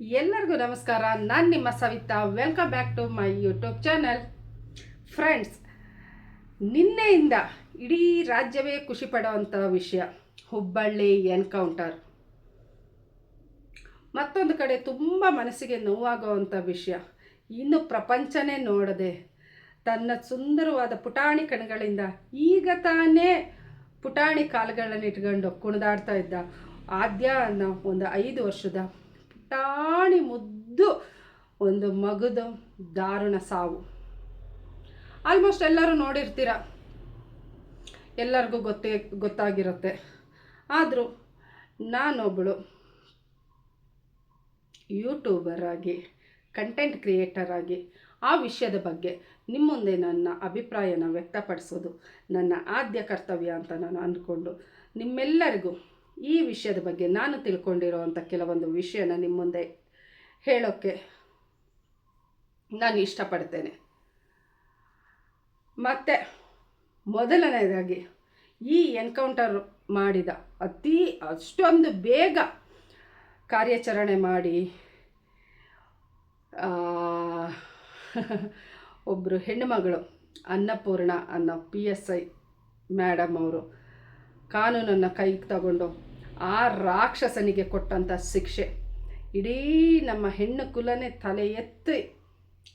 ಎಲ್ಲರಿಗೂ ನಮಸ್ಕಾರ. ನಾನು ನಿಮ್ಮ Savitha. Welcome back to my YouTube channel friends ನಿನ್ನೆಯಿಂದ ಇಡೀ ರಾಜ್ಯವೇ ಖುಷಿ ಪಡುವಂಥ ವಿಷಯ, ಹುಬ್ಬಳ್ಳಿ ಎನ್ಕೌಂಟರ್ ಮತ್ತೊಂದು ಕಡೆ ತುಂಬ ಮನಸ್ಸಿಗೆ ನೋವಾಗುವಂಥ ವಿಷಯ, ಇನ್ನು ಪ್ರಪಂಚನೇ ನೋಡದೆ ತನ್ನ ಸುಂದರವಾದ ಪುಟಾಣಿ ಕಣಗಳಿಂದ ಈಗ ತಾನೇ ಪುಟಾಣಿ ಕಾಲುಗಳನ್ನು ಇಟ್ಕೊಂಡು ಕುಣಿದಾಡ್ತಾ ಇದ್ದ ಆದ್ಯ ಅನ್ನೋ ಒಂದು ಐದು ವರ್ಷದ ಪುಟಾಣಿ ಮುದ್ದು ಒಂದು ಮಗುದ ದಾರುಣ ಸಾವು. ಆಲ್ಮೋಸ್ಟ್ ಎಲ್ಲರೂ ನೋಡಿರ್ತೀರ. ಎಲ್ಲರಿಗೂ ಗೊತ್ತೇ, ಗೊತ್ತಾಗಿರುತ್ತೆ. ಆದರೂ ನಾನೊಬ್ಬಳು ಯೂಟ್ಯೂಬರ್ ಆಗಿ ಕಂಟೆಂಟ್ ಕ್ರಿಯೇಟರ್ ಆಗಿ, ಆ ವಿಷಯದ ಬಗ್ಗೆ ನಿಮ್ಮ ಮುಂದೆ ನನ್ನ ಅಭಿಪ್ರಾಯನ ವ್ಯಕ್ತಪಡಿಸೋದು ನನ್ನ ಆದ್ಯ ಕರ್ತವ್ಯ ಅಂತ ನಾನು ಅಂದ್ಕೊಂಡು ನಿಮ್ಮೆಲ್ಲರಿಗೂ ಈ ವಿಷಯದ ಬಗ್ಗೆ ನಾನು ತಿಳ್ಕೊಂಡಿರೋವಂಥ ಕೆಲವೊಂದು ವಿಷಯನ ನಿಮ್ಮ ಮುಂದೆ ಹೇಳೋಕ್ಕೆ ನಾನು ಇಷ್ಟಪಡ್ತೇನೆ. ಮತ್ತು ಮೊದಲನೇದಾಗಿ ಈ ಎನ್ಕೌಂಟರ್ ಮಾಡಿದ ಅತಿ ಅಷ್ಟೊಂದು ಬೇಗ ಕಾರ್ಯಾಚರಣೆ ಮಾಡಿ ಒಬ್ಬರು ಹೆಣ್ಣುಮಗಳು ಅನ್ನಪೂರ್ಣ ಅನ್ನೋ ಪಿ ಎಸ್ ಐ ಮೇಡಮ್ ಅವರು ಕಾನೂನನ್ನು ಕೈಗೆ ತಗೊಂಡು ಆ ರಾಕ್ಷಸನಿಗೆ ಕೊಟ್ಟಂಥ ಶಿಕ್ಷೆ. ಇಡೀ ನಮ್ಮ ಹೆಣ್ಣು ಕುಲನೇ ತಲೆ ಎತ್ತಿ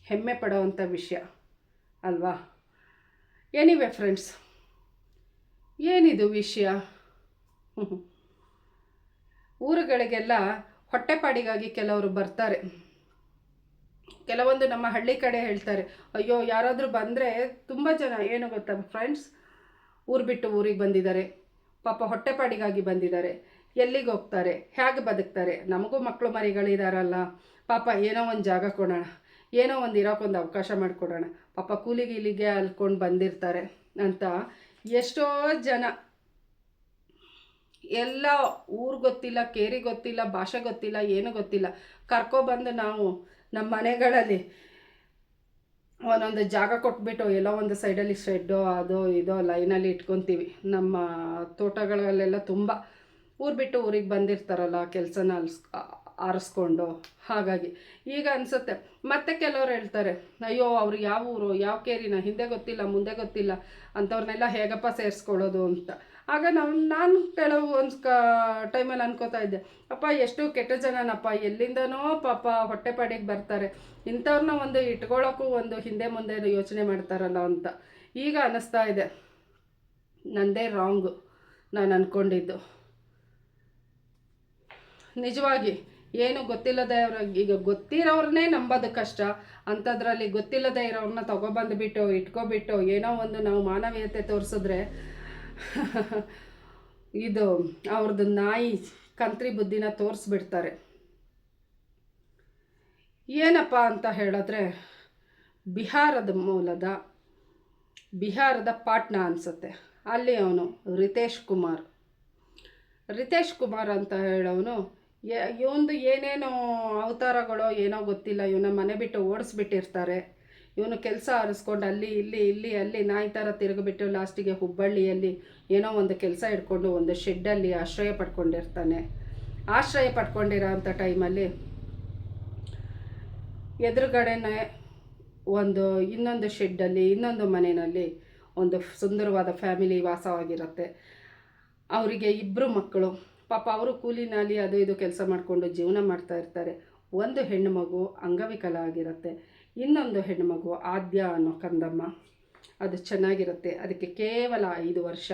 ಹೆಮ್ಮೆ ಪಡೋವಂಥ ವಿಷಯ, ಅಲ್ವಾ? ಎನಿವೆ ಫ್ರೆಂಡ್ಸ್ ಏನಿದು ವಿಷಯ? ಊರುಗಳಿಗೆಲ್ಲ ಹೊಟ್ಟೆಪಾಡಿಗಾಗಿ ಕೆಲವರು ಬರ್ತಾರೆ. ಕೆಲವೊಂದು ನಮ್ಮ ಹಳ್ಳಿ ಕಡೆ ಹೇಳ್ತಾರೆ, ಅಯ್ಯೋ, ಯಾರಾದರೂ ಬಂದರೆ ತುಂಬ ಜನ, ಏನು ಗೊತ್ತಾ ಫ್ರೆಂಡ್ಸ್ ಊರು ಬಿಟ್ಟು ಊರಿಗೆ ಬಂದಿದ್ದಾರೆ. ಪಾಪ ಹೊಟ್ಟೆಪಾಡಿಗಾಗಿ ಬಂದಿದ್ದಾರೆ. ಎಲ್ಲಿಗೆ ಹೋಗ್ತಾರೆ? ಹೇಗೆ ಬದುಕ್ತಾರೆ? ನಮಗೂ ಮಕ್ಕಳು ಮರಿಗಳಿದಾರಲ್ಲ. ಪಾಪ ಏನೋ ಒಂದು ಜಾಗ ಕೊಡೋಣ. ಏನೋ ಒಂದು ಇರೋಕ್ಕೊಂದು ಅವಕಾಶ ಮಾಡಿಕೊಡೋಣ. ಪಾಪ ಕೂಲಿಗೆ ಇಲ್ಲಿಗೆ ಅಲ್ಕೊಂಡು ಬಂದಿರ್ತಾರೆ ಅಂತ ಎಷ್ಟೋ ಜನ. ಎಲ್ಲ ಊರು ಗೊತ್ತಿಲ್ಲ, ಕೇರಿ ಗೊತ್ತಿಲ್ಲ, ಭಾಷೆ ಗೊತ್ತಿಲ್ಲ, ಏನು ಗೊತ್ತಿಲ್ಲ. ಕರ್ಕೊಬಂದು ನಾವು ನಮ್ಮ ಮನೆಗಳಲ್ಲಿ ಒಂದೊಂದು ಜಾಗ ಕೊಟ್ಬಿಟ್ಟು ಎಲ್ಲೋ ಒಂದು ಸೈಡಲ್ಲಿ ಶೆಡ್ಡೋ, ಅದೋ, ಇದೋ ಲೈನಲ್ಲಿ ಇಟ್ಕೊತೀವಿ. ನಮ್ಮ ತೋಟಗಳಲ್ಲೆಲ್ಲ ತುಂಬ ಊರು ಬಿಟ್ಟು ಊರಿಗೆ ಬಂದಿರ್ತಾರಲ್ಲ ಕೆಲಸನ ಅಲ್ಸ್ ಆರಿಸ್ಕೊಂಡು. ಹಾಗಾಗಿ ಈಗ ಅನಿಸುತ್ತೆ. ಮತ್ತೆ ಕೆಲವ್ರು ಹೇಳ್ತಾರೆ, ಅಯ್ಯೋ, ಅವ್ರು ಯಾವ ಊರು, ಯಾವ ಕೇರಿನ, ಹಿಂದೆ ಗೊತ್ತಿಲ್ಲ, ಮುಂದೆ ಗೊತ್ತಿಲ್ಲ ಅಂಥವ್ರನ್ನೆಲ್ಲ ಹೇಗಪ್ಪ ಸೇರಿಸ್ಕೊಳ್ಳೋದು? ಅಂತ. ಆಗ ನಾವು ನಾನು ಕೆಲವು ಒಂದು ಕ, ಟೈಮಲ್ಲಿ ಅನ್ಕೋತಾ ಇದ್ದೆ, ಅಪ್ಪ, ಎಷ್ಟು ಕೆಟ್ಟ ಜನನಪ್ಪ, ಎಲ್ಲಿಂದನೋ ಪಾಪ ಹೊಟ್ಟೆಪಾಡಿಗೆ ಬರ್ತಾರೆ. ಇಂಥವ್ರನ್ನ ಒಂದು ಇಟ್ಕೊಳ್ಳೋಕ್ಕೂ ಒಂದು ಹಿಂದೆ ಮುಂದೆ ಯೋಚನೆ ಮಾಡ್ತಾರಲ್ಲ ಅಂತ. ಈಗ ಅನ್ನಿಸ್ತಾ ಇದೆ. ನಂದೇ ರಾಂಗು ನಾನು ಅಂದ್ಕೊಂಡಿದ್ದು ನಿಜವಾಗಿ ಏನು ಗೊತ್ತಿಲ್ಲದೆ ಅವ್ರ ಈಗ ಗೊತ್ತಿರೋರನ್ನೇ ನಂಬೋದು ಕಷ್ಟ. ಅಂಥದ್ರಲ್ಲಿ ಗೊತ್ತಿಲ್ಲದೆ ಇರೋರನ್ನ ತೊಗೊಬಂದುಬಿಟ್ಟು, ಇಟ್ಕೊಬಿಟ್ಟು, ಏನೋ ಒಂದು ನಾವು ಮಾನವೀಯತೆ ತೋರಿಸಿದ್ರೆ ಇದು ಅವ್ರದ್ದು ನಾಯಿ ಕಂತ್ರಿ ಬುದ್ಧಿನ ತೋರಿಸ್ಬಿಡ್ತಾರೆ. ಏನಪ್ಪ ಅಂತ ಹೇಳಿದ್ರೆ, ಬಿಹಾರದ ಮೂಲದ, ಬಿಹಾರದ ಪಾಟ್ನಾ ಅನಿಸುತ್ತೆ. ಅಲ್ಲಿ ಅವನು ರಿತೇಶ್ ಕುಮಾರ್. ರಿತೇಶ್ ಕುಮಾರ್ ಅಂತ ಹೇಳೋನು ಇವೊಂದು ಏನೇನೋ ಅವತಾರಗಳೋ ಏನೋ ಗೊತ್ತಿಲ್ಲ. ಇವನ ಮನೆ ಬಿಟ್ಟು ಓಡಿಸ್ಬಿಟ್ಟಿರ್ತಾರೆ. ಇವನು ಕೆಲಸ ಆರಿಸ್ಕೊಂಡು ಅಲ್ಲಿ, ಇಲ್ಲಿ ಇಲ್ಲಿ, ಅಲ್ಲಿ ನಾಯಿ ಥರ ತಿರುಗಿಬಿಟ್ಟು ಲಾಸ್ಟಿಗೆ ಹುಬ್ಬಳ್ಳಿಯಲ್ಲಿ ಏನೋ ಒಂದು ಕೆಲಸ ಇಟ್ಕೊಂಡು ಒಂದು ಶೆಡ್ಡಲ್ಲಿ ಆಶ್ರಯ ಪಡ್ಕೊಂಡಿರ್ತಾನೆ. ಆಶ್ರಯ ಪಡ್ಕೊಂಡಿರೋ ಅಂಥ ಟೈಮಲ್ಲಿ ಎದುರುಗಡೆನೇ ಒಂದು ಇನ್ನೊಂದು ಶೆಡ್ಡಲ್ಲಿ, ಇನ್ನೊಂದು ಮನೆಯಲ್ಲಿ ಒಂದು ಸುಂದರವಾದ ಫ್ಯಾಮಿಲಿ ವಾಸವಾಗಿರುತ್ತೆ. ಅವರಿಗೆ ಇಬ್ಬರು ಮಕ್ಕಳು. ಪಾಪ ಅವರು ಕೂಲಿ ನಾಲಿ ಅದು ಇದು ಕೆಲಸ ಮಾಡಿಕೊಂಡು ಜೀವನ ಮಾಡ್ತಾ ಇರ್ತಾರೆ. ಒಂದು ಹೆಣ್ಣು ಮಗು ಅಂಗವಿಕಲ ಆಗಿರುತ್ತೆ. ಇನ್ನೊಂದು ಹೆಣ್ಣು ಮಗು ಆದ್ಯ ಅನ್ನೋ ಕಂದಮ್ಮ. ಅದು ಚೆನ್ನಾಗಿರುತ್ತೆ. ಅದಕ್ಕೆ ಕೇವಲ ಐದು ವರ್ಷ.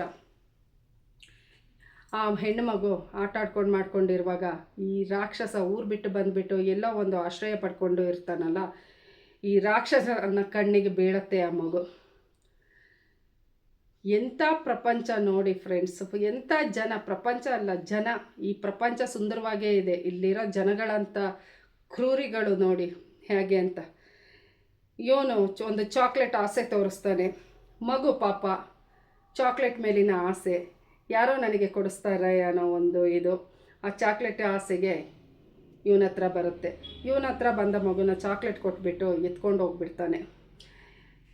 ಆ ಹೆಣ್ಣು ಮಗು ಆಟ ಆಡ್ಕೊಂಡು ಮಾಡ್ಕೊಂಡಿರುವಾಗ ಈ ರಾಕ್ಷಸ ಊರು ಬಿಟ್ಟು ಬಂದುಬಿಟ್ಟು ಎಲ್ಲೋ ಒಂದು ಆಶ್ರಯ ಪಡ್ಕೊಂಡು ಇರ್ತಾನಲ್ಲ, ಈ ರಾಕ್ಷಸನ ಕಣ್ಣಿಗೆ ಬೀಳತ್ತೆ ಆ ಮಗು. ಎಂಥ ಪ್ರಪಂಚ ನೋಡಿ ಫ್ರೆಂಡ್ಸ್ ಎಂಥ ಜನ, ಪ್ರಪಂಚ ಅಲ್ಲ, ಜನ. ಈ ಪ್ರಪಂಚ ಸುಂದರವಾಗೇ ಇದೆ. ಇಲ್ಲಿರೋ ಜನಗಳಂಥ ಕ್ರೂರಿಗಳು ನೋಡಿ ಹೇಗೆ ಅಂತ. ಇವನು ಒಂದು ಚಾಕ್ಲೇಟ್ ಆಸೆ ತೋರಿಸ್ತಾನೆ. ಮಗು ಪಾಪ ಚಾಕ್ಲೇಟ್ ಮೇಲಿನ ಆಸೆ. ಯಾರೋ ನನಗೆ ಕೊಡಿಸ್ತಾರೆ ಅನ್ನೋ ಒಂದು ಇದು. ಆ ಚಾಕ್ಲೇಟ್ ಆಸೆಗೆ ಇವನ ಹತ್ರ ಬರುತ್ತೆ. ಇವನ ಹತ್ರ ಬಂದ ಮಗುನ ಚಾಕ್ಲೇಟ್ ಕೊಟ್ಬಿಟ್ಟು ಎತ್ಕೊಂಡು ಹೋಗ್ಬಿಡ್ತಾನೆ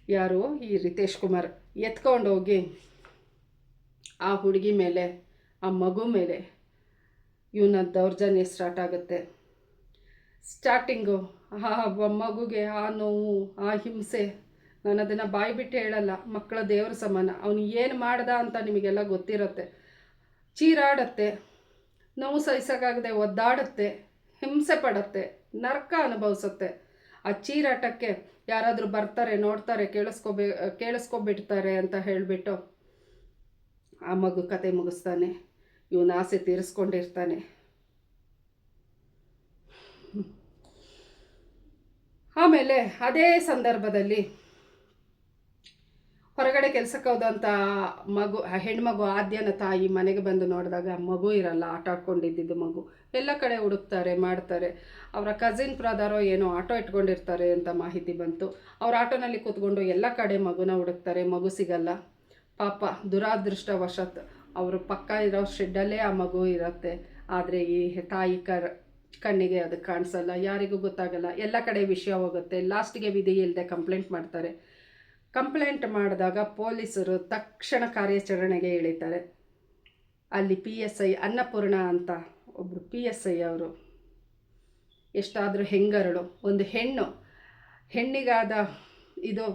ಯಾರು? ಈ ರಿತೇಶ್ ಕುಮಾರ್. ಎತ್ಕೊಂಡೋಗಿ ಆ ಹುಡುಗಿ ಮೇಲೆ, ಆ ಮಗು ಮೇಲೆ ಇವನ ದೌರ್ಜನ್ಯ ಸ್ಟಾರ್ಟ್ ಆಗುತ್ತೆ. ಸ್ಟಾರ್ಟಿಂಗು ಆ ಮಗುಗೆ ಆ ನೋವು, ಆ ಹಿಂಸೆ, ನಾನು ಅದನ್ನು ಬಾಯಿ ಬಿಟ್ಟು ಹೇಳಲ್ಲ. ಮಕ್ಕಳ ದೇವ್ರ ಸಮಾನ. ಅವನು ಏನು ಮಾಡ್ದ ಅಂತ ನಿಮಗೆಲ್ಲ ಗೊತ್ತಿರುತ್ತೆ. ಚೀರಾಡತ್ತೆ. ನೋವು ಸಹಿಸೋಕ್ಕಾಗದೆ ಒದ್ದಾಡುತ್ತೆ. ಹಿಂಸೆ ಪಡುತ್ತೆ. ನರ್ಕ ಅನುಭವಿಸುತ್ತೆ. ಆ ಚೀರಾಟಕ್ಕೆ ಯಾರಾದರೂ ಬರ್ತಾರೆ, ನೋಡ್ತಾರೆ, ಕೇಳಿಸ್ಕೋಬೇ, ಕೇಳಿಸ್ಕೊಬಿಡ್ತಾರೆ ಅಂತ ಹೇಳಿಬಿಟ್ಟು ಆ ಮಗು ಕತೆ ಮುಗಿಸ್ತಾನೆ. ಇವನ ಆಸೆ ತೀರಿಸ್ಕೊಂಡಿರ್ತಾನೆ. ಆಮೇಲೆ ಅದೇ ಸಂದರ್ಭದಲ್ಲಿ ಹೊರಗಡೆ ಕೆಲಸಕ್ಕೆ ಹೋದಂಥ ಮಗು ಹೆಣ್ಮಗು ಆದ್ಯನ ತಾಯಿ ಮನೆಗೆ ಬಂದು ನೋಡಿದಾಗ ಮಗು ಇರಲ್ಲ, ಆಟ ಆಡ್ಕೊಂಡಿದ್ದಿದ್ದು ಮಗು. ಎಲ್ಲ ಕಡೆ ಹುಡುಕ್ತಾರೆ, ಮಾಡ್ತಾರೆ. ಅವರ ಕಸಿನ್ ಬ್ರದರೋ ಏನೋ ಆಟೋ ಇಟ್ಕೊಂಡಿರ್ತಾರೆ ಅಂತ ಮಾಹಿತಿ ಬಂತು. ಅವ್ರ ಆಟೋನಲ್ಲಿ ಕೂತ್ಕೊಂಡು ಎಲ್ಲ ಕಡೆ ಮಗುನ ಹುಡುಕ್ತಾರೆ, ಮಗು ಸಿಗಲ್ಲ. ಪಾಪ ದುರಾದೃಷ್ಟವಶತ್ ಅವರು ಪಕ್ಕ ಇರೋ ಶೆಡ್ಡಲ್ಲೇ ಆ ಮಗು ಇರುತ್ತೆ. ಆದರೆ ಈ ತಾಯಿ ಕರ್, ಕಣ್ಣಿಗೆ ಅದು ಕಾಣಿಸಲ್ಲ, ಯಾರಿಗೂ ಗೊತ್ತಾಗಲ್ಲ. ಎಲ್ಲ ಕಡೆ ವಿಷಯ ಹೋಗುತ್ತೆ. ಲಾಸ್ಟಿಗೆ ವಿಧಿ ಇಲ್ಲದೆ ಕಂಪ್ಲೇಂಟ್ ಮಾಡ್ತಾರೆ. ಕಂಪ್ಲೇಂಟ್ ಮಾಡಿದಾಗ ಪೊಲೀಸರು ತಕ್ಷಣ ಕಾರ್ಯಾಚರಣೆಗೆ ಇಳಿತಾರೆ. ಅಲ್ಲಿ ಪಿ ಎಸ್ ಐ ಅನ್ನಪೂರ್ಣ ಅಂತ ಒಬ್ಬರು ಪಿ ಎಸ್ ಐ ಅವರು. ಎಷ್ಟಾದರೂ ಹೆಂಗರಳು, ಒಂದು ಹೆಣ್ಣು, ಹೆಣ್ಣಿಗಾದ ಇದು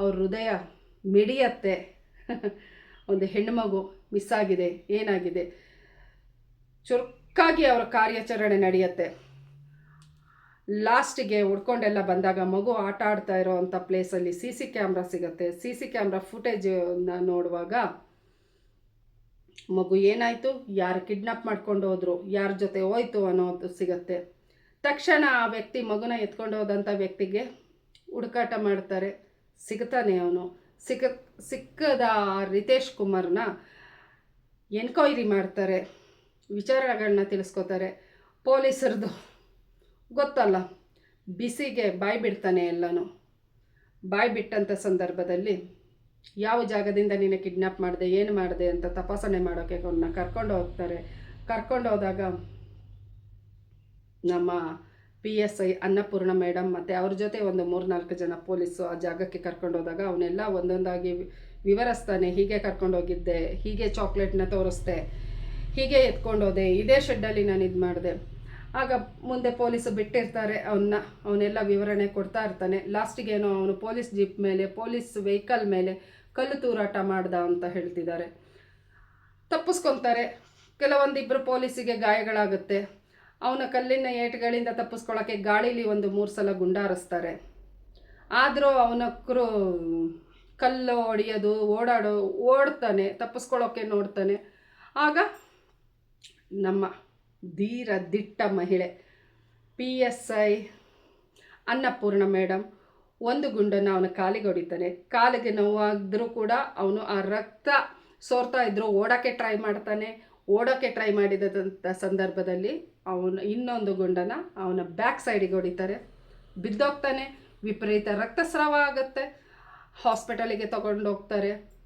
ಅವ್ರ ಹೃದಯ ಮಿಡಿಯತ್ತೆ. ಒಂದು ಹೆಣ್ಣುಮಗು ಮಿಸ್ ಆಗಿದೆ, ಏನಾಗಿದೆ? ಚುರುಕಾಗಿ ಅವರ ಕಾರ್ಯಾಚರಣೆ ನಡೆಯುತ್ತೆ. ಲಾಸ್ಟಿಗೆ ಉಡ್ಕೊಂಡೆಲ್ಲ ಬಂದಾಗ ಮಗು ಆಟ ಆಡ್ತಾ ಇರೋವಂಥ ಪ್ಲೇಸಲ್ಲಿ ಸಿ ಸಿ ಕ್ಯಾಮ್ರಾ ಸಿಗುತ್ತೆ. ಸಿ ಸಿ ಕ್ಯಾಮ್ರಾ ಫುಟೇಜನ್ನ ನೋಡುವಾಗ ಮಗು ಏನಾಯಿತು? ಯಾರು ಕಿಡ್ನಾಪ್ ಮಾಡ್ಕೊಂಡು ಹೋದ್ರು? ಯಾರ ಜೊತೆ ಹೋಯ್ತು ಅನ್ನೋದು ಸಿಗತ್ತೆ. ತಕ್ಷಣ ಆ ವ್ಯಕ್ತಿ ಮಗುನ ಎತ್ಕೊಂಡು ಹೋದಂಥ ವ್ಯಕ್ತಿಗೆ ಹುಡುಕಾಟ ಮಾಡ್ತಾರೆ. ಸಿಗ್ತಾನೆ ಅವನು. ಸಿಕ್ಕ ಸಿಕ್ಕದ ರಿತೇಶ್ ಕುಮಾರ್ನ ಎನ್ಕ್ವೈರಿ ಮಾಡ್ತಾರೆ. ವಿಚಾರಗಳನ್ನ ತಿಳಿಸ್ಕೋತಾರೆ. ಪೊಲೀಸರದು ಗೊತ್ತಲ್ಲ. ಬಿಸಿಗೆ ಬಾಯಿ ಬಿಡ್ತಾನೆ ಎಲ್ಲನೂ. ಬಾಯಿ ಬಿಟ್ಟಂಥ ಸಂದರ್ಭದಲ್ಲಿ ಯಾವ ಜಾಗದಿಂದ ನೀನು ಕಿಡ್ನಾಪ್ ಮಾಡಿದೆ, ಏನು ಮಾಡಿದೆ ಅಂತ ತಪಾಸಣೆ ಮಾಡೋಕ್ಕೆ ಅವನ್ನ ಕರ್ಕೊಂಡು ಹೋಗ್ತಾರೆ. ಕರ್ಕೊಂಡು ಹೋದಾಗ ನಮ್ಮ P S I Annapurna madam ಮತ್ತು ಅವ್ರ ಜೊತೆ ಒಂದು ಮೂರು ನಾಲ್ಕು ಜನ ಪೊಲೀಸು ಆ ಜಾಗಕ್ಕೆ ಕರ್ಕೊಂಡು ಹೋದಾಗ ಅವನ್ನೆಲ್ಲ ಒಂದೊಂದಾಗಿ ವಿವರಿಸ್ತಾನೆ, ಹೀಗೆ ಕರ್ಕೊಂಡು ಹೋಗಿದ್ದೆ, ಹೀಗೆ ಚಾಕ್ಲೇಟ್ನ ತೋರಿಸ್ದೆ, ಹೀಗೆ ಎತ್ಕೊಂಡು ಹೋದೆ, ಇದೇ ಶೆಡ್ಡಲ್ಲಿ ನಾನು ಇದು ಮಾಡಿದೆ. ಆಗ ಮುಂದೆ ಪೊಲೀಸು ಬಿಟ್ಟಿರ್ತಾರೆ ಅವನ್ನ ಅವನ್ನೆಲ್ಲ ವಿವರಣೆ ಕೊಡ್ತಾ ಇರ್ತಾನೆ. ಲಾಸ್ಟಿಗೇನೋ ಅವನು ಪೊಲೀಸ್ ಜೀಪ್ ಮೇಲೆ, ಪೊಲೀಸ್ ವೆಹಿಕಲ್ ಮೇಲೆ ಕಲ್ಲು ತೂರಾಟ ಮಾಡ್ದ ಅಂತ ಹೇಳ್ತಿದ್ದಾರೆ. ತಪ್ಪಿಸ್ಕೊತಾರೆ. ಕೆಲವೊಂದಿಬ್ಬರು ಪೊಲೀಸಿಗೆ ಗಾಯಗಳಾಗುತ್ತೆ. ಅವನ ಕಲ್ಲಿನ ಏಟುಗಳಿಂದ ತಪ್ಪಿಸ್ಕೊಳ್ಳೋಕ್ಕೆ ಗಾಳೀಲಿ ಒಂದು ಮೂರು ಸಲ ಗುಂಡಾರಿಸ್ತಾರೆ. ಆದರೂ ಅವನಕ್ಕರು ಕಲ್ಲು ಹೊಡೆಯೋದು, ಓಡಾಡೋ, ಓಡ್ತಾನೆ ತಪ್ಪಿಸ್ಕೊಳ್ಳೋಕ್ಕೆ ನೋಡ್ತಾನೆ. ಆಗ ನಮ್ಮ ಧೀರ ದಿಟ್ಟ ಮಹಿಳೆ, P S I, Annapurna madam ಒಂದು ಗುಂಡನ್ನು ಅವನ ಕಾಲಿಗೆ ಹೊಡಿತಾನೆ. ಕಾಲಿಗೆ ನೋವಾಗಿದ್ರೂ ಕೂಡ ಅವನು ಆ ರಕ್ತ ಸೋರ್ತಾ ಇದ್ದರೂ ಓಡೋಕ್ಕೆ ಟ್ರೈ ಮಾಡ್ತಾನೆ. ಓಡೋಕ್ಕೆ ಟ್ರೈ ಮಾಡಿದಂಥ ಸಂದರ್ಭದಲ್ಲಿ ಅವನು ಇನ್ನೊಂದು ಗುಂಡನ ಅವನ ಬ್ಯಾಕ್ ಸೈಡಿಗೆ ಹೊಡಿತಾರೆ. ಬಿದ್ದೋಗ್ತಾನೆ. ವಿಪರೀತ ರಕ್ತಸ್ರಾವ ಆಗುತ್ತೆ. ಹಾಸ್ಪಿಟಲಿಗೆ ಹೋಗ್ತಾರೆ.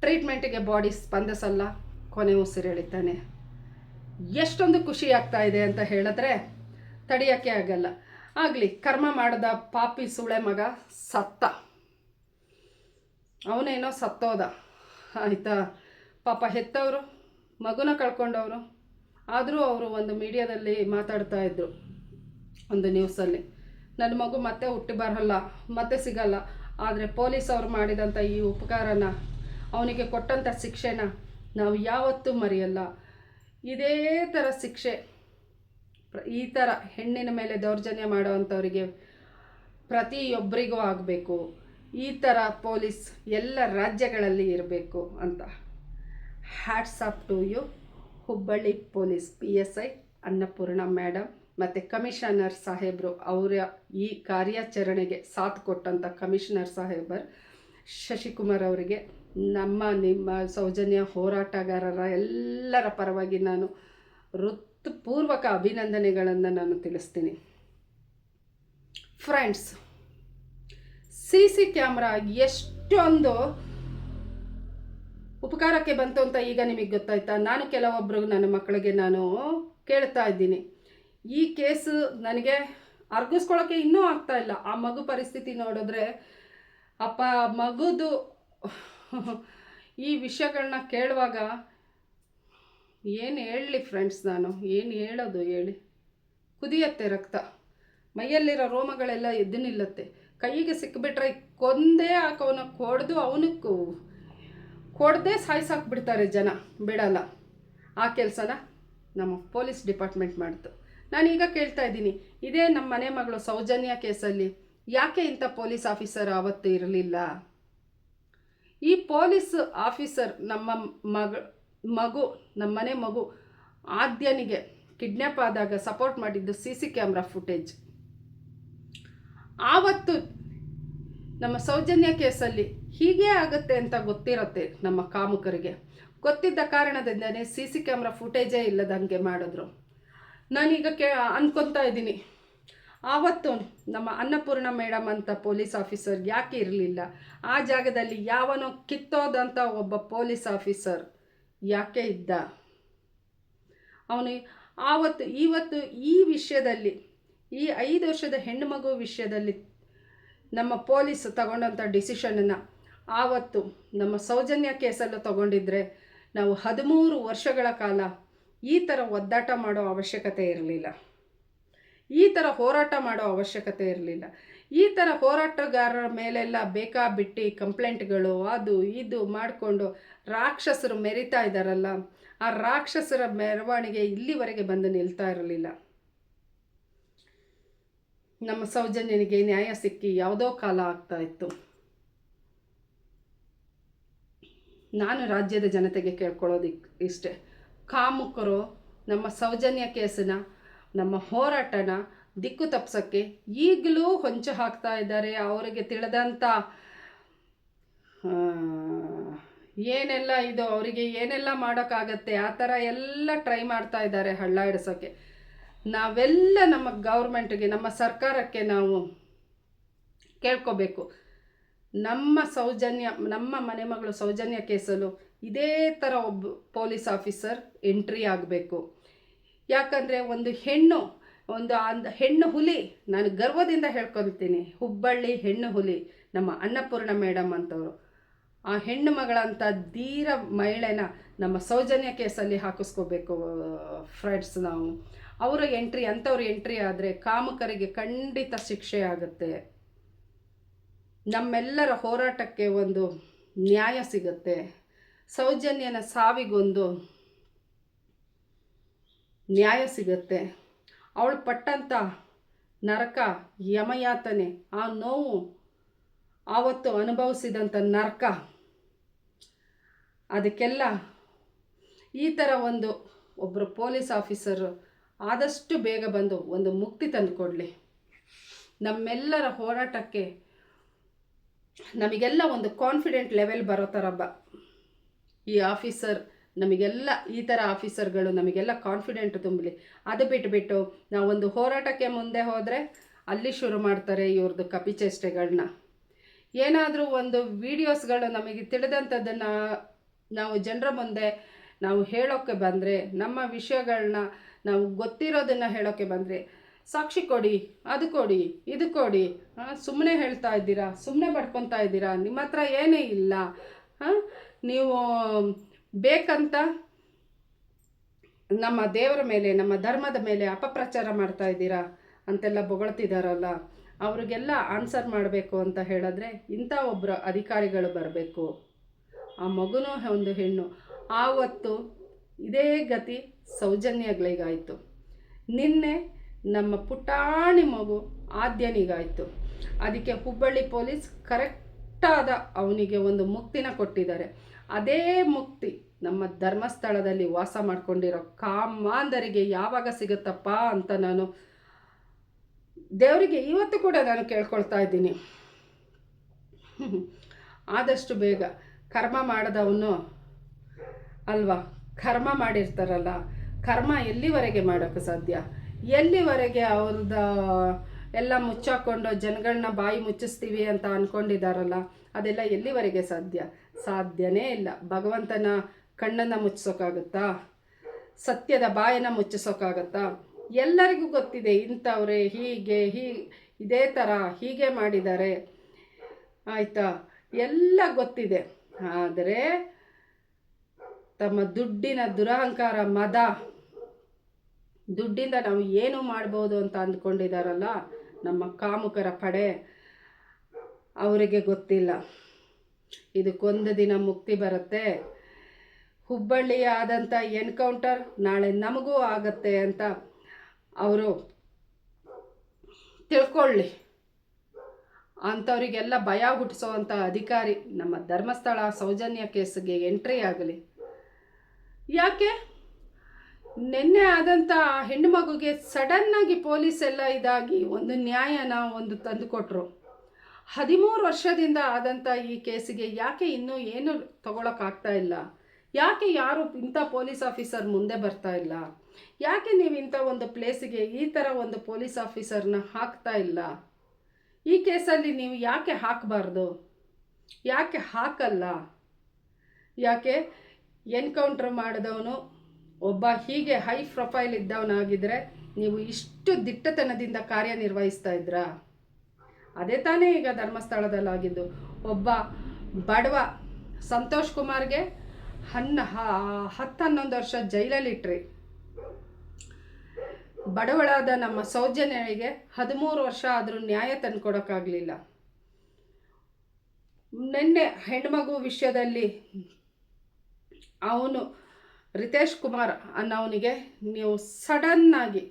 ಟ್ರೀಟ್ಮೆಂಟಿಗೆ ಬಾಡಿ ಸ್ಪಂದಿಸಲ್ಲ. ಕೊನೆ ಉಸಿರೆಳಿತಾನೆ ಎಷ್ಟೊಂದು ಖುಷಿ ಆಗ್ತಾ ಇದೆ ಅಂತ ಹೇಳಿದ್ರೆ ತಡೆಯೋಕ್ಕೆ ಆಗಲ್ಲ. ಆಗಲಿ, ಕರ್ಮ ಮಾಡಿದ ಪಾಪಿ ಸುಳೆ ಮಗ ಸತ್ತ. ಅವನೇನೋ ಸತ್ತೋದ. ಆಯಿತಾ? ಪಾಪ ಹೆತ್ತವರು, ಮಗುನ ಕಳ್ಕೊಂಡವರು. ಆದರೂ ಅವರು ಒಂದು ಮೀಡಿಯಾದಲ್ಲಿ ಮಾತಾಡ್ತಾ ಇದ್ರು ಒಂದು ನ್ಯೂಸಲ್ಲಿ ನನ್ನ ಮಗು ಮತ್ತೆ ಹುಟ್ಟಿ ಬರಲ್ಲ, ಮತ್ತೆ ಸಿಗಲ್ಲ. ಆದರೆ ಪೊಲೀಸ್ ಅವರು ಮಾಡಿದಂಥ ಈ ಉಪಕಾರನ, ಅವನಿಗೆ ಕೊಟ್ಟಂಥ ಶಿಕ್ಷೆನ ನಾವು ಯಾವತ್ತೂ ಮರೆಯಲ್ಲ. ಇದೇ ಥರ ಶಿಕ್ಷೆ. ಈ ಥರ ಹೆಣ್ಣಿನ ಮೇಲೆ ದೌರ್ಜನ್ಯ ಮಾಡೋವಂಥವ್ರಿಗೆ ಪ್ರತಿಯೊಬ್ಬರಿಗೂ ಆಗಬೇಕು. ಈ ಥರ ಪೊಲೀಸ್ ಎಲ್ಲ ರಾಜ್ಯಗಳಲ್ಲಿ ಇರಬೇಕು ಅಂತ. Hats off to you Hubballi police P S I Annapurna madam ಮತ್ತು ಕಮಿಷನರ್ ಸಾಹೇಬರು ಅವರ ಈ ಕಾರ್ಯಾಚರಣೆಗೆ ಸಾಥ್ ಕೊಟ್ಟಂಥ ಕಮಿಷನರ್ ಸಾಹೇಬರ್ ಶಶಿಕುಮಾರ್ ಅವರಿಗೆ ನಮ್ಮ ನಿಮ್ಮ ಸೌಜನ್ಯ ಹೋರಾಟಗಾರರ ಎಲ್ಲರ ಪರವಾಗಿ ನಾನು ಹೃತ್ಪೂರ್ವಕ ಅಭಿನಂದನೆಗಳನ್ನು ನಾನು ತಿಳಿಸ್ತೀನಿ. ಫ್ರೆಂಡ್ಸ್ ಸಿ ಸಿ ಕ್ಯಾಮ್ರಾ ಎಷ್ಟೊಂದು ಉಪಕಾರಕ್ಕೆ ಬಂತು ಅಂತ ಈಗ ನಿಮಗೆ ಗೊತ್ತಾಯ್ತಾ? ನಾನು ಕೆಲವೊಬ್ಬರು ನನ್ನ ಮಕ್ಕಳಿಗೆ ನಾನು ಕೇಳ್ತಾ ಇದ್ದೀನಿ. ಈ ಕೇಸು ನನಗೆ ಅರ್ಗಿಸ್ಕೊಳ್ಳೋಕ್ಕೆ ಇನ್ನೂ ಆಗ್ತಾ ಇಲ್ಲ. ಆ ಮಗು ಪರಿಸ್ಥಿತಿ ನೋಡಿದ್ರೆ ಅಪ್ಪ ಮಗುದು ಈ ವಿಷಯಗಳನ್ನ ಕೇಳುವಾಗ ಏನು ಹೇಳಲಿ ಫ್ರೆಂಡ್ಸ್ ನಾನು, ಏನು ಹೇಳೋದು ಹೇಳಿ. ಕುದಿಯತ್ತೆ ರಕ್ತ. ಮೈಯಲ್ಲಿರೋ ರೋಮಗಳೆಲ್ಲ ಎದ್ದು ನಿಲ್ಲತ್ತೆ. ಕೈಗೆ ಸಿಕ್ಕಿಬಿಟ್ರೆ ಕೊಂದೇ ಹಾಕೋನ ಕೊಡ್ದು ಅವನಕ್ಕೂ ಕೊಡದೆ ಸಾಯ್ಸಾಕ್ಬಿಡ್ತಾರೆ ಜನ, ಬಿಡಲ್ಲ. ಆ ಕೆಲಸನ ನಮ್ಮ ಪೊಲೀಸ್ ಡಿಪಾರ್ಟ್ಮೆಂಟ್ ಮಾಡ್ತು. ನಾನೀಗ ಕೇಳ್ತಾ ಇದ್ದೀನಿ, ಇದೇ ನಮ್ಮ ಮನೆ ಮಗಳು ಸೌಜನ್ಯ ಕೇಸಲ್ಲಿ ಯಾಕೆ ಇಂಥ ಪೊಲೀಸ್ ಆಫೀಸರ್ ಆವತ್ತು ಇರಲಿಲ್ಲ? ಈ ಪೊಲೀಸ್ ಆಫೀಸರ್ ನಮ್ಮ ಮಗ ಮಗು ನಮ್ಮ ಮನೆ ಮಗು ಆದ್ಯನಿಗೆ ಕಿಡ್ನ್ಯಾಪ್ ಆದಾಗ ಸಪೋರ್ಟ್ ಮಾಡಿದ್ದು ಸಿ ಸಿ ಕ್ಯಾಮ್ರಾ ಫುಟೇಜ್. ಆವತ್ತು ನಮ್ಮ ಸೌಜನ್ಯ ಕೇಸಲ್ಲಿ ಹೀಗೆ ಆಗುತ್ತೆ ಅಂತ ಗೊತ್ತಿರತ್ತೆ ನಮ್ಮ ಕಾಮುಕರಿಗೆ. ಗೊತ್ತಿದ್ದ ಕಾರಣದಿಂದನೇ ಸಿ ಸಿ ಕ್ಯಾಮ್ರಾ ಫುಟೇಜೇ ಇಲ್ಲದಂಗೆ ಮಾಡಿದ್ರು. ನಾನೀಗ ಕೇ ಅಂದ್ಕೊತಾ ಇದ್ದೀನಿ. ಆವತ್ತು ನಮ್ಮ ಅನ್ನಪೂರ್ಣ ಮೇಡಮ್ ಅಂತ ಪೊಲೀಸ್ ಆಫೀಸರ್ ಯಾಕೆ ಇರಲಿಲ್ಲ? ಆ ಜಾಗದಲ್ಲಿ ಯಾವನೋ ಕಿತ್ತೋದಂಥ ಒಬ್ಬ ಪೊಲೀಸ್ ಆಫೀಸರ್. ಯಾಕೆ ಇದ್ದ? ಅವನು ಆವತ್ತು ಇವತ್ತು ಈ ವಿಷಯದಲ್ಲಿ, ಈ ಐದು ವರ್ಷದ ಹೆಣ್ಣು ಮಗು ವಿಷಯದಲ್ಲಿ ನಮ್ಮ ಪೊಲೀಸ್ ತಗೊಂಡಂಥ ಡಿಸಿಷನನ್ನು ಆವತ್ತು ನಮ್ಮ ಸೌಜನ್ಯ ಕೇಸಲ್ಲೂ ತಗೊಂಡಿದ್ರೆ ನಾವು ಹದಿಮೂರು ವರ್ಷಗಳ ಕಾಲ ಈ ಥರ ಒದ್ದಾಟ ಮಾಡೋ ಅವಶ್ಯಕತೆ ಇರಲಿಲ್ಲ. ಈ ಥರ ಹೋರಾಟ ಮಾಡೋ ಅವಶ್ಯಕತೆ ಇರಲಿಲ್ಲ. ಈ ಥರ ಹೋರಾಟಗಾರರ ಮೇಲೆಲ್ಲ ಬೇಕಾಬಿಟ್ಟು ಕಂಪ್ಲೇಂಟ್ಗಳು, ಅದು ಇದು ಮಾಡಿಕೊಂಡು ರಾಕ್ಷಸರು ಮೆರಿತಾ ಇದ್ದಾರಲ್ಲ ಆ ರಾಕ್ಷಸರ ಮೆರವಣಿಗೆ ಇಲ್ಲಿವರೆಗೆ ಬಂದು ನಿಲ್ತಾ ಇರಲಿಲ್ಲ. ನಮ್ಮ ಸೌಜನ್ಯನಿಗೆ ನ್ಯಾಯ ಸಿಕ್ಕಿ ಯಾವುದೋ ಕಾಲ ಆಗ್ತಾ ಇತ್ತು. ನಾನು ರಾಜ್ಯದ ಜನತೆಗೆ ಕೇಳ್ಕೊಳ್ಳೋದಿಕ್ ಇಷ್ಟೆ. ಕಾಮುಕರು ನಮ್ಮ ಸೌಜನ್ಯ ಕೇಸನ್ನ ನಮ್ಮ ಹೋರಾಟನ ದಿಕ್ಕು ತಪ್ಪಿಸೋಕ್ಕೆ ಈಗಲೂ ಹೊಂಚು ಹಾಕ್ತಾ ಇದ್ದಾರೆ ಅವರಿಗೆ ತಿಳಿದಂಥ ಏನೆಲ್ಲ ಇದು, ಅವರಿಗೆ ಏನೆಲ್ಲ ಮಾಡೋಕ್ಕಾಗತ್ತೆ, ಆ ಥರ ಎಲ್ಲ ಟ್ರೈ ಮಾಡ್ತಾ ಇದ್ದಾರೆ ಹಳ್ಳ ಹಿಡಿಸೋಕ್ಕೆ. ನಾವೆಲ್ಲ ನಮ್ಮ ಗೌರ್ಮೆಂಟ್ಗೆ, ನಮ್ಮ ಸರ್ಕಾರಕ್ಕೆ ನಾವು ಕೇಳ್ಕೋಬೇಕು. ನಮ್ಮ ಸೌಜನ್ಯ, ನಮ್ಮ ಮನೆ ಮಗಳು ಸೌಜನ್ಯ ಕೇಸಲು ಇದೇ ಥರ ಒಬ್ಬ ಪೊಲೀಸ್ ಆಫೀಸರ್ ಎಂಟ್ರಿ ಆಗಬೇಕು. ಯಾಕಂದರೆ ಒಂದು ಹೆಣ್ಣು, ಒಂದು ಅಂದ ಹೆಣ್ಣು ಹುಲಿ, ನಾನು ಗರ್ವದಿಂದ ಹೇಳ್ಕೊಳ್ತೀನಿ. ಹುಬ್ಬಳ್ಳಿ ಹೆಣ್ಣು ಹುಲಿ, ನಮ್ಮ ಅನ್ನಪೂರ್ಣ ಮೇಡಮ್ ಅಂತವರು. ಆ ಹೆಣ್ಣು ಮಗಳಂಥ ಧೀರ ಮಹಿಳೆನ ನಮ್ಮ ಸೌಜನ್ಯ ಕೇಸಲ್ಲಿ ಹಾಕಿಸ್ಕೋಬೇಕು ಫ್ರೆಂಡ್ಸ್ ನಾವು. ಅವರ ಎಂಟ್ರಿ ಅಂಥವ್ರ ಎಂಟ್ರಿ ಆದರೆ ಕಾಮಕರಿಗೆ ಖಂಡಿತ ಶಿಕ್ಷೆ ಆಗುತ್ತೆ. ನಮ್ಮೆಲ್ಲರ ಹೋರಾಟಕ್ಕೆ ಒಂದು ನ್ಯಾಯ ಸಿಗುತ್ತೆ. ಸೌಜನ್ಯನ ಸಾವಿಗೊಂದು ನ್ಯಾಯ ಸಿಗುತ್ತೆ. ಅವಳು ಪಟ್ಟಂಥ ನರಕ ಯಮಯಾತನೆ, ಆ ನೋವು ಆವತ್ತು ಅನುಭವಿಸಿದಂಥ ನರಕ. ಅದಕ್ಕೆಲ್ಲ ಈ ಥರ ಒಂದು ಒಬ್ಬರು ಪೊಲೀಸ್ ಆಫೀಸರು ಆದಷ್ಟು ಬೇಗ ಬಂದು ಒಂದು ಮುಕ್ತಿ ತಂದುಕೊಡಲಿ ನಮ್ಮೆಲ್ಲರ ಹೋರಾಟಕ್ಕೆ ನಮಗೆಲ್ಲ ಒಂದು ಕಾನ್ಫಿಡೆಂಟ್ ಲೆವೆಲ್ ಬರೋ ಥರ ಬ ಈ ಆಫೀಸರ್ ನಮಗೆಲ್ಲ ಈ ಥರ ಆಫೀಸರ್ಗಳು ನಮಗೆಲ್ಲ ಕಾನ್ಫಿಡೆಂಟ್ ತುಂಬಲಿ. ಅದು ಬಿಟ್ಬಿಟ್ಟು ನಾವು ಒಂದು ಹೋರಾಟಕ್ಕೆ ಮುಂದೆ ಹೋದರೆ ಅಲ್ಲಿ ಶುರು ಮಾಡ್ತಾರೆ ಇವ್ರದ್ದು ಕಪಿಚೇಷ್ಟೆಗಳನ್ನ ಏನಾದರೂ ಒಂದು ವೀಡಿಯೋಸ್ಗಳು ನಮಗೆ ತಿಳಿದಂಥದ್ದನ್ನು ನಾವು ಜನರ ಮುಂದೆ ನಾವು ಹೇಳೋಕ್ಕೆ ಬಂದರೆ, ನಮ್ಮ ವಿಷಯಗಳನ್ನ ನಾವು ಗೊತ್ತಿರೋದನ್ನು ಹೇಳೋಕ್ಕೆ ಬಂದರೆ, ಸಾಕ್ಷಿ ಕೊಡಿ, ಅದು ಕೊಡಿ, ಇದು ಕೊಡಿ ಸುಮ್ಮನೆ ಹೇಳ್ತಾ ಇದ್ದೀರಾ ಸುಮ್ಮನೆ ಪಡ್ಕೊತಾ ಇದ್ದೀರಾ ನಿಮ್ಮ ಹತ್ರ ಏನೇ ಇಲ್ಲ ಹಾಂ ನೀವು ಬೇಕಂತ ನಮ್ಮ ದೇವರ ಮೇಲೆ, ನಮ್ಮ ಧರ್ಮದ ಮೇಲೆ ಅಪಪ್ರಚಾರ ಮಾಡ್ತಾ ಇದ್ದೀರಾ ಅಂತೆಲ್ಲ ಬೊಗಳ್ತಿದಾರಲ್ಲ. ಅವ್ರಿಗೆಲ್ಲ ಆನ್ಸರ್ ಮಾಡಬೇಕು ಅಂತ ಹೇಳಿದ್ರೆ ಇಂಥ ಒಬ್ಬರು ಅಧಿಕಾರಿಗಳು ಬರಬೇಕು. ಆ ಮಗುನೂ ಒಂದು ಹೆಣ್ಣು. ಆವತ್ತು ಇದೇ ಗತಿ ಸೌಜನ್ಯಗಳಿಗಾಯಿತು. ನಿನ್ನೆ ನಮ್ಮ ಪುಟಾಣಿ ಮಗು ಆದ್ಯನಿಗಾಯಿತು. ಅದಕ್ಕೆ ಹುಬ್ಬಳ್ಳಿ ಪೊಲೀಸ್ ಕರೆಕ್ಟಾದ ಅವನಿಗೆ ಒಂದು ಮುಕ್ತಿನ ಕೊಟ್ಟಿದ್ದಾರೆ. ಅದೇ ಮುಕ್ತಿ ನಮ್ಮ ಧರ್ಮಸ್ಥಳದಲ್ಲಿ ವಾಸ ಮಾಡ್ಕೊಂಡಿರೋ ಕಾಮಾಂಧರಿಗೆ ಯಾವಾಗ ಸಿಗುತ್ತಪ್ಪ ಅಂತ ನಾನು ದೇವರಿಗೆ ಇವತ್ತು ಕೂಡ ನಾನು ಕೇಳ್ಕೊಳ್ತಾ ಇದ್ದೀನಿ. ಆದಷ್ಟು ಬೇಗ ಕರ್ಮ ಮಾಡದವನು ಅಲ್ವಾ? ಕರ್ಮ ಮಾಡಿರ್ತಾರಲ್ಲ, ಕರ್ಮ ಎಲ್ಲಿವರೆಗೆ ಮಾಡೋಕ್ಕೆ ಸಾಧ್ಯ? ಎಲ್ಲಿವರೆಗೆ ಅವ್ರದ ಎಲ್ಲ ಮುಚ್ಚಾಕೊಂಡು ಜನಗಳನ್ನ ಬಾಯಿ ಮುಚ್ಚಿಸ್ತೀವಿ ಅಂತ ಅಂದ್ಕೊಂಡಿದ್ದಾರಲ್ಲ ಅದೆಲ್ಲ ಎಲ್ಲಿವರೆಗೆ ಸಾಧ್ಯ? ಸಾಧ್ಯನೇ ಇಲ್ಲ. ಭಗವಂತನ ಕಣ್ಣನ್ನು ಮುಚ್ಚಿಸೋಕ್ಕಾಗುತ್ತಾ ಸತ್ಯದ ಬಾಯನ್ನು ಮುಚ್ಚಿಸೋಕ್ಕಾಗತ್ತಾ ಎಲ್ಲರಿಗೂ ಗೊತ್ತಿದೆ, ಇಂಥವ್ರೆ ಹೀಗೆ, ಹೀ, ಇದೇ ಥರ ಹೀಗೆ ಮಾಡಿದ್ದಾರೆ. ಆಯಿತಾ? ಎಲ್ಲ ಗೊತ್ತಿದೆ. ಆದರೆ ತಮ್ಮ ದುಡ್ಡಿನ ದುರಹಂಕಾರ ಮದ. ದುಡ್ಡಿಂದ ನಾವು ಏನು ಮಾಡ್ಬೋದು ಅಂತ ಅಂದ್ಕೊಂಡಿದ್ದಾರಲ್ಲ ನಮ್ಮ ಕಾಮುಕರ ಪಡೆ, ಅವರಿಗೆ ಗೊತ್ತಿಲ್ಲ. ಇದಕ್ಕೊಂದು ದಿನ ಮುಕ್ತಿ ಬರುತ್ತೆ. ಹುಬ್ಬಳ್ಳಿ ಆದಂಥ ಎನ್ಕೌಂಟರ್ ನಾಳೆ ನಮಗೂ ಆಗತ್ತೆ ಅಂತ ಅವರು ತಿಳ್ಕೊಳ್ಳಿ. ಅಂಥವರಿಗೆಲ್ಲ ಭಯ ಹುಟ್ಟಿಸೋವಂಥ ಅಧಿಕಾರಿ ನಮ್ಮ ಧರ್ಮಸ್ಥಳ ಸೌಜನ್ಯ ಕೇಸ್ಗೆ ಎಂಟ್ರಿ ಆಗಲಿ. ಯಾಕೆ? ನಿನ್ನೆ ಆದಂಥ ಹೆಣ್ಣು ಮಗುಗೆ ಸಡನ್ನಾಗಿ ಪೊಲೀಸ್ ಎಲ್ಲ ಇದಾಗಿ ಒಂದು ನ್ಯಾಯನ ಒಂದು ತಂದುಕೊಟ್ರು. ಹದಿಮೂರು ವರ್ಷದಿಂದ ಆದಂಥ ಈ ಕೇಸಿಗೆ ಯಾಕೆ ಇನ್ನೂ ಏನು ತಗೊಳಕ್ಕಾಗ್ತಾ ಇಲ್ಲ? ಯಾಕೆ ಯಾರು ಇಂಥ ಪೊಲೀಸ್ ಆಫೀಸರ್ ಮುಂದೆ ಬರ್ತಾ ಇಲ್ಲ? ಯಾಕೆ ನೀವು ಇಂಥ ಒಂದು ಪ್ಲೇಸಿಗೆ ಈ ಥರ ಒಂದು ಪೊಲೀಸ್ ಆಫೀಸರ್ನ ಹಾಕ್ತಾ ಇಲ್ಲ? ಈ ಕೇಸಲ್ಲಿ ನೀವು ಯಾಕೆ ಹಾಕಬಾರ್ದು? ಯಾಕೆ ಹಾಕಲ್ಲ? ಯಾಕೆ ಎನ್ಕೌಂಟ್ರ್ ಮಾಡಿದವನು ಒಬ್ಬ ಹೀಗೆ ಹೈ ಪ್ರೊಫೈಲ್ ಇದ್ದವನಾಗಿದ್ದರೆ ನೀವು ಇಷ್ಟು ದಿಟ್ಟತನದಿಂದ ಕಾರ್ಯನಿರ್ವಹಿಸ್ತಾ ಇದ್ರಾ? ಅದೇ ತಾನೇ ಈಗ ಧರ್ಮಸ್ಥಳದಲ್ಲಾಗಿದ್ದು. ಒಬ್ಬ ಬಡವ ಸಂತೋಷ್ ಕುಮಾರ್ಗೆ ಹನ್ನ ಹತ್ತು ಹನ್ನೊಂದು ವರ್ಷ ಜೈಲಲ್ಲಿಟ್ರಿ. ಬಡವಳಾದ ನಮ್ಮ ಸೌಜನ್ಯಳಿಗೆ ಹದಿಮೂರು ವರ್ಷ ಆದರೂ ನ್ಯಾಯ ತಂದುಕೊಡೋಕ್ಕಾಗಲಿಲ್ಲ. ನಿನ್ನೆ ಹೆಣ್ಮಗು ವಿಷಯದಲ್ಲಿ ಅವನು ರಿತೇಶ್ ಕುಮಾರ್ ಅನ್ನೋವನಿಗೆ ನೀವು ಸಡನ್ನಾಗಿ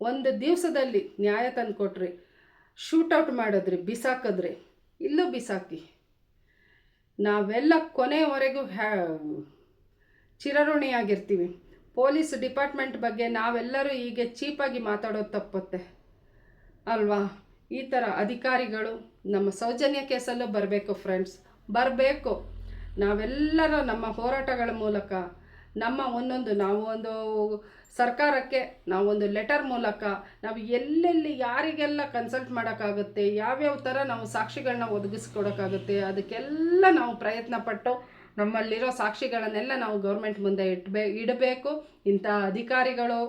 ಒಂದು ದಿವಸದಲ್ಲಿ ನ್ಯಾಯ ತಂದುಕೊಟ್ರಿ. ಶೂಟೌಟ್ ಮಾಡಿದ್ರಿ ಬಿಸಾಕಿದ್ರಿ ಇಲ್ಲೂ ಬಿಸಾಕಿ. ನಾವೆಲ್ಲ ಕೊನೆಯವರೆಗೂ ಹ್ಯಾ, ಚಿರಋಣಿಯಾಗಿರ್ತೀವಿ. ಪೊಲೀಸ್ ಡಿಪಾರ್ಟ್ಮೆಂಟ್ ಬಗ್ಗೆ ನಾವೆಲ್ಲರೂ ಹೀಗೆ ಚೀಪಾಗಿ ಮಾತಾಡೋದು ತಪ್ಪುತ್ತೆ. ಅಲ್ವಾ? ಈ ಥರ ಅಧಿಕಾರಿಗಳು ನಮ್ಮ ಸೌಜನ್ಯ ಕೇಸಲ್ಲೂ ಬರಬೇಕು ಫ್ರೆಂಡ್ಸ್. ಬರಬೇಕು. ನಾವೆಲ್ಲರೂ ನಮ್ಮ ಹೋರಾಟಗಳ ಮೂಲಕ ನಮ್ಮ ಒಂದೊಂದು ನಾವು ಒಂದು ಸರ್ಕಾರಕ್ಕೆ ನಾವೊಂದು ಲೆಟರ್ ಮೂಲಕ ನಾವು ಎಲ್ಲೆಲ್ಲಿ ಯಾರಿಗೆಲ್ಲ ಕನ್ಸಲ್ಟ್ ಮಾಡೋಕ್ಕಾಗುತ್ತೆ, ಯಾವ್ಯಾವ ಥರ ನಾವು ಸಾಕ್ಷಿಗಳನ್ನ ಒದಗಿಸ್ಕೊಡೋಕ್ಕಾಗುತ್ತೆ, ಅದಕ್ಕೆಲ್ಲ ನಾವು ಪ್ರಯತ್ನ ಪಟ್ಟು ನಮ್ಮಲ್ಲಿರೋ ಸಾಕ್ಷಿಗಳನ್ನೆಲ್ಲ ನಾವು ಗೌರ್ಮೆಂಟ್ ಮುಂದೆ ಇಟ್ಬೇ ಇಡಬೇಕು. ಇಂಥ ಅಧಿಕಾರಿಗಳು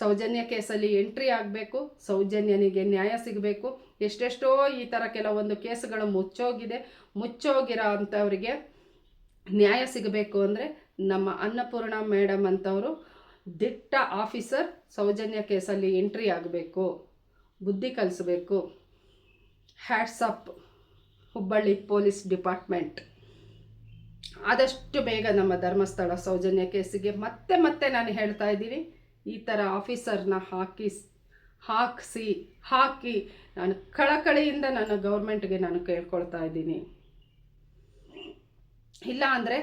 ಸೌಜನ್ಯ ಕೇಸಲ್ಲಿ ಎಂಟ್ರಿ ಆಗಬೇಕು, ಸೌಜನ್ಯನಿಗೆ ನ್ಯಾಯ ಸಿಗಬೇಕು. ಎಷ್ಟೆಷ್ಟೋ ಈ ಥರ ಕೆಲವೊಂದು ಕೇಸುಗಳು ಮುಚ್ಚೋಗಿದೆ. ಮುಚ್ಚೋಗಿರೋ ಅಂಥವ್ರಿಗೆ ನ್ಯಾಯ ಸಿಗಬೇಕು ಅಂದರೆ ನಮ್ಮ ಅನ್ನಪೂರ್ಣ ಮೇಡಮ್ ಅಂತವರು ದಿಟ್ಟ ಆಫೀಸರ್ ಸೌಜನ್ಯ ಕೇಸಲ್ಲಿ ಎಂಟ್ರಿ ಆಗಬೇಕು, ಬುದ್ಧಿ ಕಲಿಸ್ಬೇಕು. Hats off Hubballi police department. ಆದಷ್ಟು ಬೇಗ ನಮ್ಮ ಧರ್ಮಸ್ಥಳ ಸೌಜನ್ಯ ಕೇಸಿಗೆ ಮತ್ತೆ ಮತ್ತೆ ನಾನು ಹೇಳ್ತಾ ಇದ್ದೀನಿ, ಈ ಥರ ಆಫೀಸರ್ನ ಹಾಕಿ, ಹಾಕಿಸಿ, ಹಾಕಿ ನಾನು ಕಳಕಳಿಯಿಂದ ನಾನು ಗೌರ್ಮೆಂಟ್ಗೆ ನಾನು ಕೇಳ್ಕೊಳ್ತಾ ಇದ್ದೀನಿ. ಇಲ್ಲ ಅಂದರೆ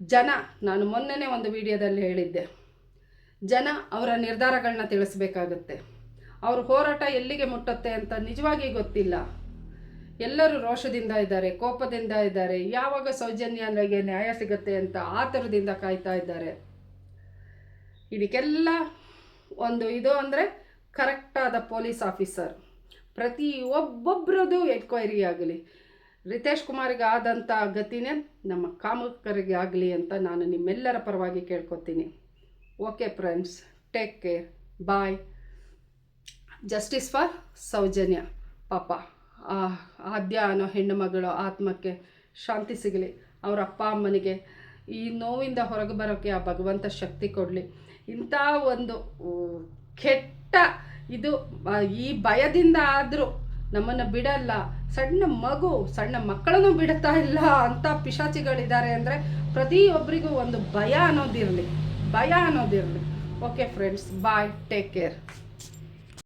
ಜನ, ನಾನು ಮೊನ್ನೆನೇ ಒಂದು ವಿಡಿಯೋದಲ್ಲಿ ಹೇಳಿದ್ದೆ ಜನ ಅವರ ನಿರ್ಧಾರಗಳನ್ನ ತಿಳಿಸ್ಬೇಕಾಗುತ್ತೆ. ಅವ್ರ ಹೋರಾಟ ಎಲ್ಲಿಗೆ ಮುಟ್ಟುತ್ತೆ ಅಂತ ನಿಜವಾಗಿ ಗೊತ್ತಿಲ್ಲ. ಎಲ್ಲರೂ ರೋಷದಿಂದ ಇದ್ದಾರೆ, ಕೋಪದಿಂದ ಇದ್ದಾರೆ, ಯಾವಾಗ ಸೌಜನ್ಯನಿಗೆ ನ್ಯಾಯ ಸಿಗುತ್ತೆ ಅಂತ ಆತರದಿಂದ ಕಾಯ್ತಾ ಇದ್ದಾರೆ. ಇದಕ್ಕೆಲ್ಲ ಒಂದು ಇದು ಅಂದರೆ ಕರೆಕ್ಟಾದ ಪೊಲೀಸ್ ಆಫೀಸರ್ ಪ್ರತಿ ಒಬ್ಬೊಬ್ಬರದು ಎನ್ಕ್ವೈರಿ ಆಗಲಿ. ರಿತೇಶ್ ಕುಮಾರ್ಗೆ ಆದಂಥ ಗತಿನೇ ನಮ್ಮ ಕಾಮಕರಿಗೆ ಆಗಲಿ ಅಂತ ನಾನು ನಿಮ್ಮೆಲ್ಲರ ಪರವಾಗಿ ಕೇಳ್ಕೊತೀನಿ. Okay friends take care bye justice for Soujanya ಪಾಪ ಆದ್ಯ ಅನ್ನೋ ಹೆಣ್ಣು ಮಗಳು ಆತ್ಮಕ್ಕೆ ಶಾಂತಿ ಸಿಗಲಿ. ಅವರ ಅಪ್ಪ ಅಮ್ಮನಿಗೆ ಈ ನೋವಿಂದ ಹೊರಗೆ ಬರೋಕ್ಕೆ ಆ ಭಗವಂತ ಶಕ್ತಿ ಕೊಡಲಿ. ಇಂಥ ಒಂದು ಕೆಟ್ಟ ಇದು ಈ ಭಯದಿಂದ ಆದರೂ ನಮ್ಮನ್ನು ಬಿಡಲ್ಲ. ಸಣ್ಣ ಮಗು, ಸಣ್ಣ ಮಕ್ಕಳನ್ನು ಬಿಡುತ್ತಾ ಇಲ್ಲ ಅಂತ ಪಿಶಾಚಿಗಳಿದ್ದಾರೆ ಅಂದರೆ ಪ್ರತಿಯೊಬ್ಬರಿಗೂ ಒಂದು ಭಯ ಅನ್ನೋದಿರಲಿ. ಭಯ ಅನ್ನೋದಿರಲಿ okay friends bye take care